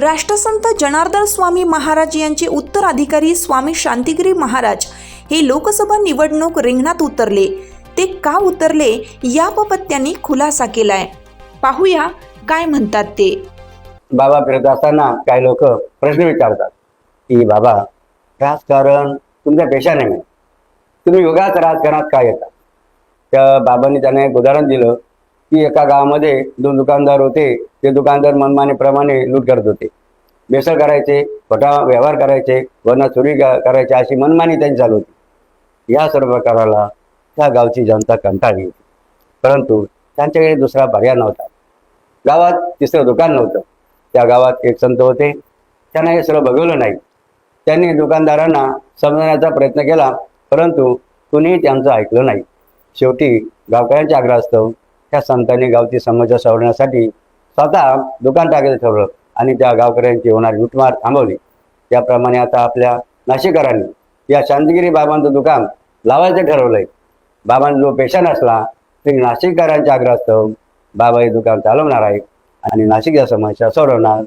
राष्ट्रसंत जनार्दन स्वामी महाराज यांचे उत्तराधिकारी स्वामी शांतिगिरी महाराज हे लोकसभा निवडणूक रिंगणात उतरले. ते का उतरले याबाबत त्यांनी खुलासा केलाय. पाहूया काय म्हणतात ते. बाबा फिरत असताना काही लोक प्रश्न विचारतात की बाबा राजकारण तुमच्या पेशाने नाही. तुम्ही योगाच राजकारणात काय येतात त्या बाबांनी त्याने एक उदाहरण दिलं. की एका गावामध्ये दोन दुकानदार होते. ते दुकानदार मनमानेप्रमाणे लूट करत होते. बेसळ करायचे खोटा व्यवहार करायचे वना चोरी करायचे अशी मनमानी त्यांची चालू होती. या सर्व प्रकाराला त्या गावची जनता कंटाळली होती. परंतु त्यांच्याकडे दुसरा पर्याय नव्हता. गावात तिसरं दुकान नव्हतं. त्या गावात एक संत होते. त्यांना हे सर्व बघवलं नाही. त्यांनी दुकानदारांना समजण्याचा प्रयत्न केला परंतु कुणीही त्यांचं ऐकलं नाही. शेवटी गावकऱ्यांच्या आग्रहास्तव त्या संतांनी गावची समस्या सोडवण्यासाठी स्वतः दुकान टाकायचं ठरवलं आणि त्या गावकऱ्यांची होणारी लुटमार थांबवली. त्याप्रमाणे आता आपल्या नाशिककरांनी या शांतगिरी बाबांचं दुकान लावायचं ठरवलंय. बाबांचा जो पेशा नसला तरी नाशिककरांच्या आग्रहास्तव बाबा हे दुकान चालवणार आहे आणि नाशिक या समस्या सोडवणार.